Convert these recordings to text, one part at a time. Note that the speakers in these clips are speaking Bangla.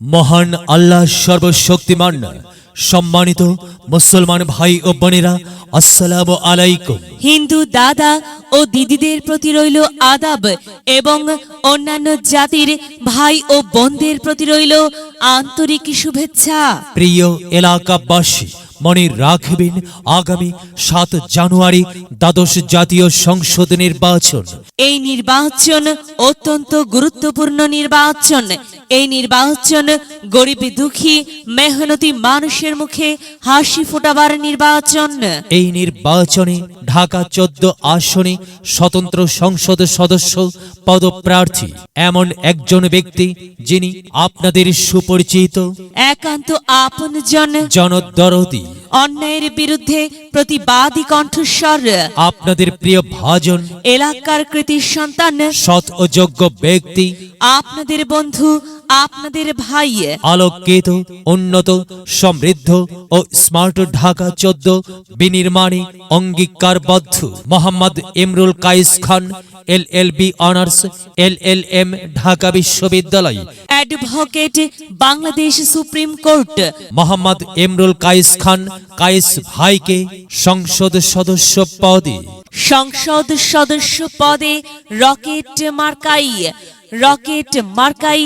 মহান আল্লাহ সর্বশক্তিমান সম্মানিত মুসলমান ভাই ও বোনেরা আসসালাম আলাইকুম। হিন্দু দাদা ও দিদিদের প্রতি রইল আদাব এবং অন্যান্য জাতির ভাই ও বোনদের প্রতি রইল আন্তরিক শুভেচ্ছা। প্রিয় এলাকাবাসী মনে রাখবেন আগামী সাত জানুয়ারি দ্বাদশ জাতীয় সংসদ নির্বাচন। এই নির্বাচন অত্যন্ত গুরুত্বপূর্ণ নির্বাচন। এই নির্বাচন গরিব দুঃখী মেহনতি মানুষের মুখে হাসি ফোটাবার নির্বাচন। এই নির্বাচনে ঢাকা চোদ্দ আসনে স্বতন্ত্র সংসদ সদস্য পদপ্রার্থী এমন একজন ব্যক্তি যিনি আপনাদের সুপরিচিত। একান্ত আপনজন। জনদরদি। অন্যায়ের বিরুদ্ধে প্রতিবাদী কণ্ঠস্বর। আপনাদের প্রিয় ভাজন এলাকার কৃতির সন্তান সৎ ও যোগ্য ব্যক্তি আপনাদের বন্ধু আপনাদের ভাই। আলোকিত উন্নত সমৃদ্ধ ও স্মার্ট ঢাকা চোদ্দ বিনির্মাণে অঙ্গীকারবদ্ধ Mohammad Imrul Kais Khan L L B honours L L M Dhaka বিশ্ববিদ্যালয়। Advocate Bangladesh Supreme Court. Mohammad Imrul Kais Khan Kais ভাইকে সংসদ সদস্য পদে। সংসদ সদস্য পদে রকেট মার্কাই। রকেট মার্কাই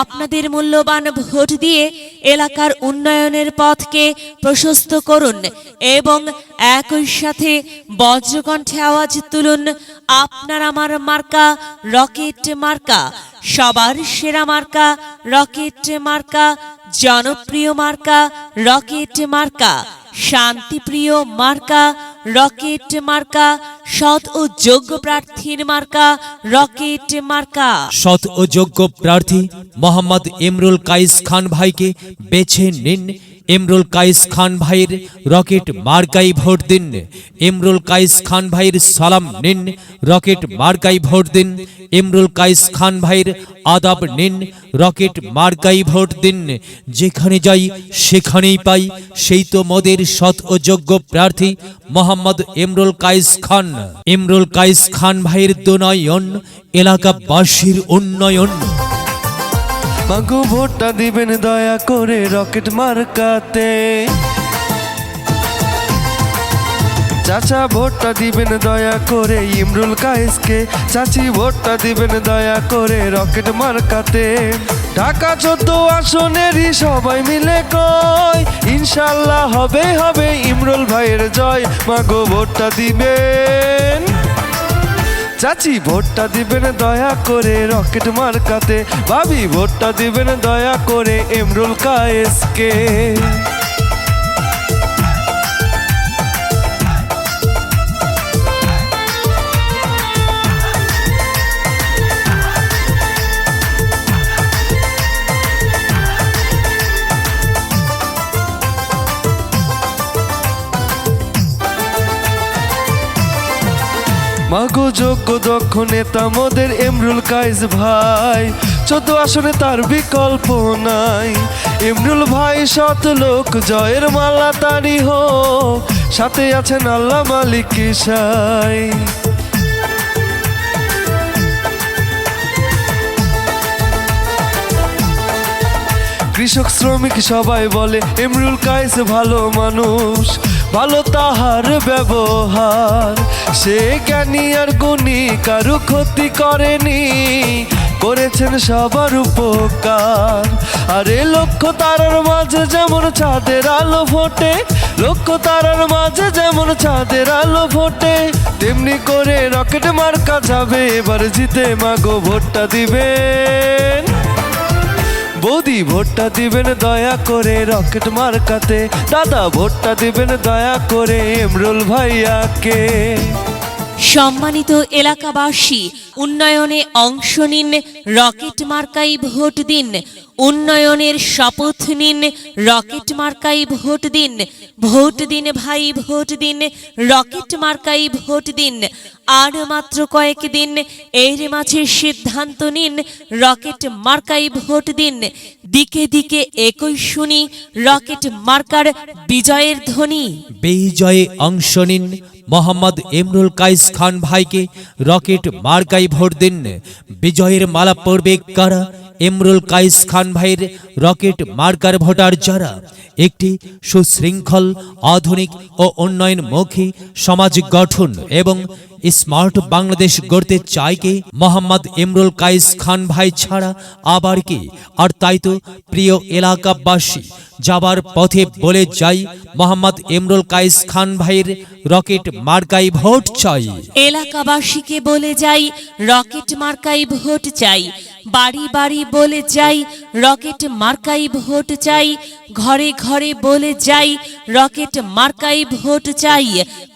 আপনাদের মূল্যবান ভোট দিয়ে এলাকার উন্নয়নের পথকে প্রশস্ত করুন এবং একই সাথে বজ্রকণ্ঠে আওয়াজ তুলুন, আপনার আমার মার্কা রকেট মার্কা, সবার সেরা মার্কা রকেট মার্কা, জনপ্রিয় মার্কা রকেট মার্কা, শান্তিপ্রিয় মার্কা রকেট মার্কা, সৎ ও যোগ্য প্রার্থীর মার্কা, রকেট মার্কা। সৎ ও যোগ্য প্রার্থী মোহাম্মদ ইমরুল কাইস খান ভাইকে বেছে নিন ইমরুল কাইস খান ভাইয়ের রকেট মার্কাই ভোট দিন। ইমরুল কাইস খান ভাইয়ের সালাম নিন। রকেট মার্কাই ভোট দিন। ইমরুল কাইস খান ভাইয়ের আদাব নিন। রকেট মার্কাই ভোট দিন। যেখানে যাই, সেখানেই পাই। সেই তো মোদের সৎ ও যোগ্য প্রার্থী মোহাম্মদ ইমরুল কাইস খান। ইমরুল কাইস খান ভাইয়ের দুনয়ন, এলাকাবাসীর উন্নয়ন। মাগো ভোটটা দিবেন দয়া করে রকেট মার্কাতে। চাচা ভোটটা দিবেন দয়া করে ইমরুল কায়েসকে। চাচি ভোটটা দিবেন দয়া করে রকেট মার্কাতে। ঢাকা চোদ্দ আসনেরই সবাই মিলে কয়, ইনশাল্লাহ হবে হবে ইমরুল ভাইয়ের জয়। মাগো ভোটটা দিবেন চাচি ভোটটা দিবেন দয়া করে রকেট মার্কাতে। ভাবি ভোটটা দিবেন দয়া করে এমরুল কায়েসকে। মাগো যোগ্য দক্ষ নেতা মোদের এমরুল কাইজ ভাই। চোদ্দ আসনে তার বিকল্প নাই। এমরুল ভাই শত লোক, জয়ের মালা তারি হোক। সাথে আছেন আল্লাহ মালিক সাই। কৃষক, শ্রমিক সবাই বলে এমরুল কাইস ভালো মানুষ, ভালো তাহার ব্যবহার। সে জ্ঞানী আর গুণী, কারু ক্ষতি করেনি। করেছেন সবার উপকার। আরে লক্ষ্য তারার মাঝে যেমন চাঁদের আলো ফোটে, লক্ষ্য তারার মাঝে যেমন চাঁদের আলো ফোটে, তেমনি করে রকেট মার্কা যাবে, এবার জিতে মাগো ভোটটা দিবেন বৌদি, ভোটটা দিবেন দয়া করে রকেট মার্কাতে। দাদা, ভোটটা দিবেন দয়া করে এমরুল ভাইয়াকে। সম্মানিত এলাকাবাসী, উন্নয়নে অংশ নিন, রকেট মার্কাই ভোট দিন। উন্নয়নের শপথ নিন, রকেট মার্কাই ভোট দিন ভোট দিন ভাই, ভোট দিন, রকেট মার্কাই ভোট দিন। আর মাত্র কয়েক দিন, এর মাঝে সিদ্ধান্ত নিন, রকেট মার্কাই ভোট দিন। দিকে দিকে একই শুনি, রকেট মার্কার বিজয়ের ধ্বনি। বিজয়ে অংশ নিন মোহাম্মদ ইমরুল কাইস খান ভাইকে রকেট মার্কাই ভোট দিন। বিজয়ের মালা পড়বে কারা? ইমরুল কাইস খান ভাইয়ের রকেট মার্কার ভোটার যারা? একটি সুশৃঙ্খল, আধুনিক ও উন্নয়নমুখী সমাজ গঠন এবং স্মার্ট বাংলাদেশ গড়তে চায় কে? মোহাম্মদ ইমরুল কাইস খান ভাই ছাড়া আবার কি? আর তাই তো প্রিয় এলাকাবাসী যাবার পথে বলে যাই মোহাম্মদ ইমরুল কাইস খান ভাইয়ের রকেট মার্কাই ভোট চাই। এলাকাবাসীকে বলে যাই, রকেট মার্কাই ভোট চাই। বাড়ি বাড়ি বলে যাই রকেট মার্কাই ভোট চাই ঘরে ঘরে বলে যাই রকেট মার্কাই ভোট চাই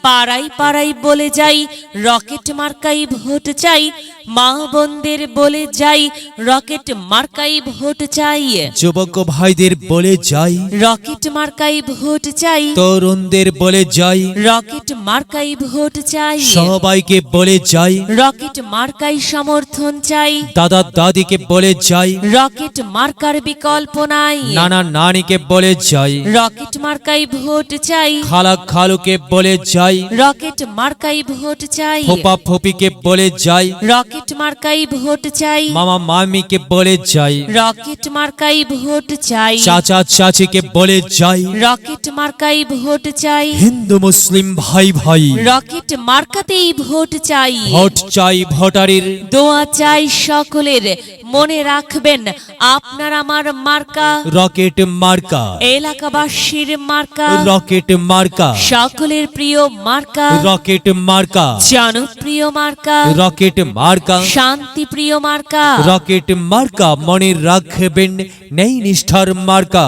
পাড়াই পাড়াই বলে যাই রকেট মার্কাই ভোট চাই মা বোনদের বলে যাই রকেট মার্কাই ভোট চাই। যুবক ভাইদের বলে যাই রকেট মার্কাই ভোট চাই। তরুণদের বলে যাই রকেট মার্কাই ভোট চাই। সবাইকে বলে যাই রকেট মার্কাই সমর্থন চাই। দাদা দাদিকে বলে যাই। রকেট মার্কার বিকল্প নাই। নানা নানিকে বলে যাই। রকেট মার্কাই ভোট চাই। খালা খালুকে বলে যাই। রকেট মার্কাই ভোট চাই। ফোপা ফোপিকে বলে যাই। রকেট মার্কাই ভোট চাই। মামা মামিকে বলে যাই। রকেট মার্কাই ভোট চাই। চাচা চাচিকে বলে যাই। রকেট মার্কাই ভোট চাই। হিন্দু মুসলিম ভাই ভাই। রকেট মার্কাতেই ভোট চাই। ভোট চাই ভোটারের। দোয়া চাই সকলের। মনে রাখবেন আপনার আমার মার্কা। রকেট মার্কা। এলাকাবাসীর মার্কা। রকেট মার্কা। সকলের প্রিয় মার্কা। রকেট মার্কা। জনপ্রিয় মার্কা। রকেট মার্কা। শান্তি প্রিয় মার্কা। রকেট মার্কা মনে রাখবেন নেই নিষ্ঠার মার্কা।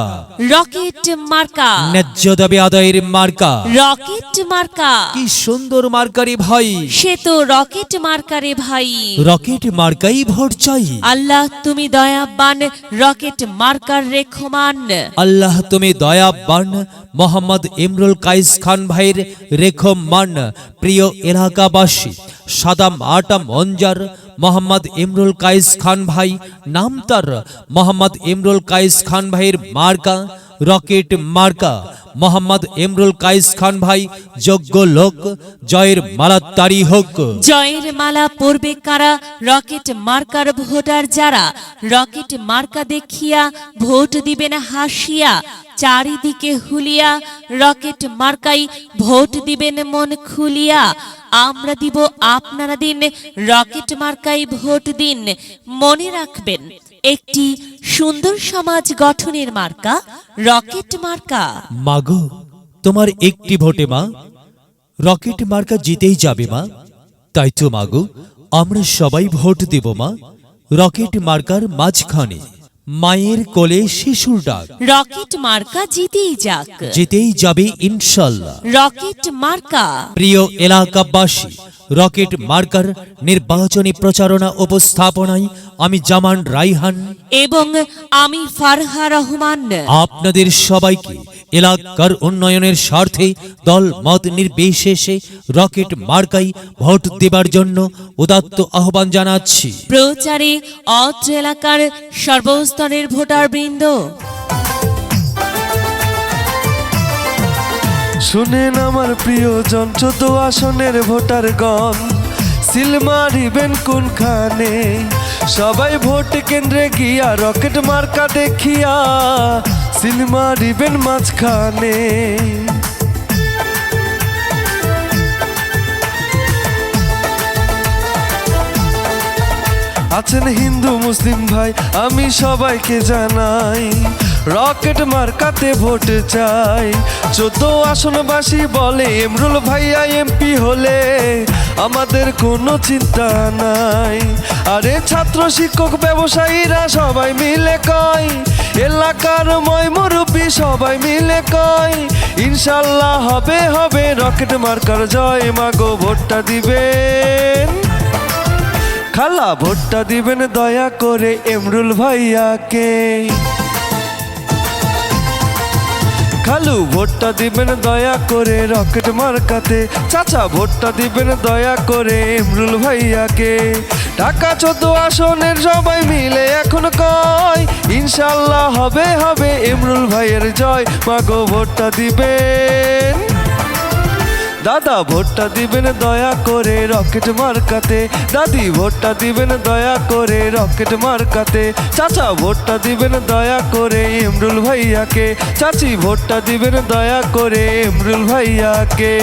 রকেট মার্কা। ন্যায্য দাবি আদায়ের মার্কা। রকেট মার্কা। কি সুন্দর মার্কারে ভাই। সে তো রকেট মার্কারে ভাই। রকেট মার্কাই ভোট চাই। আল্লাহ, তুমি দয়াবান রকেট মার্কার রেখমান। আল্লাহ, তুমি দয়াবান মোহাম্মদ ইমরুল কাইস খান ভাইয়ের রেখমান। প্রিয় এলাকাবাসী, সাদাম আটাম অঞ্জার মোহাম্মদ ইমরুল কাইস খান ভাই নাম তার মোহাম্মদ ইমরুল কাইস খান ভাইয়ের মার্কা রকেট মার্কা, মোহাম্মদ ইমরুল কাইস খান ভাই, যোগ্য লোক, জয়ের মালা তারি হোক। জয়ের মালা পড়বে কারা? রকেট মার্কার ভোটার যারা? রকেট মার্কা দেখিয়া ভোট দিবেন হাসিয়া, চারিদিকে হুলিয়া। রকেট মার্কাই ভোট দিবেন মন খুলিয়া। আমরা দিব আপনারা দিন, রকেট মার্কাই ভোট দিন। মনে রাখবেন একটি সুন্দর সমাজ গঠনের মার্কা রকেট মার্কা। মাগো তোমার একটি ভোটে মা। রকেট মার্কা জিতেই যাবে মা। তাই তো মাগো আমরা সবাই ভোট দেব মা। রকেট মার্কার মাঝখানে মায়ের কোলে শিশুর ডাক। রকেট মার্কা জিতেই যাক। জিতেই যাবে ইনশাল্লাহ। রকেট মার্কা। প্রিয় এলাকাবাসী রকেট মার্কার নির্বাচনী প্রচারণা উপস্থাপনায় আমি জামান রাইহান। এবং আমি ফারহা রহমান। আপনাদের সবাইকে এলাকার উন্নয়নের স্বার্থে দল মত নির্বিশেষে রকেট মার্কাই ভোট দেবার জন্য উদাত্ত আহ্বান জানাচ্ছি। প্রচারে অত্র এলাকার সর্বস্তরের ভোটার শুনেন আমার প্রিয়জন চোদ্দ আসনের ভোটার গণ সিল মারিবেন কোনখানে? সবাই ভোট কেন্দ্রে গিয়া রকেট মার্কা দেখিয়া, সিল মারিবেন মাঝখানে। আছেন হিন্দু, মুসলিম ভাই, আমি সবাইকে জানাই, রকেট মার্কাতে ভোট চাই। চোদ্দ আসনবাসী বলে, এমরুল ভাইয়া এমপি হলে আমাদের কোনো চিন্তা নাই। আরে ছাত্র, শিক্ষক, ব্যবসায়ীরা সবাই মিলে কয়, এলাকার ময় মুরব্বী সবাই মিলে কয়, ইনশাল্লাহ হবে হবে রকেট মার্কার জয়, মাগো ভোটটা দিবেন। খালা ভোটটা দিবেন দয়া করে এমরুল ভাইয়াকে। খালু ভোটটা দিবেন দয়া করে রকেট মার্কাতে। চাচা ভোটটা দিবেন দয়া করে এমরুল ভাইয়াকে। ঢাকা চোদ্দ আসনের সবাই মিলে এখন কয়? ইনশাল্লাহ হবে হবে এমরুল ভাইয়ের জয়। মাগো ভোটটা দিবেন দাদা ভোটটা দিবেন দয়া করে রকেট মার্কাতে। দাদি ভোটটা দিবেন দয়া করে রকেট মার্কাতে। চাচা ভোটটা দিবেন দয়া করে ইমরুল ভাইয়াকে। চাচি ভোটটা দিবেন দয়া করে ইমরুল ভাইয়াকে।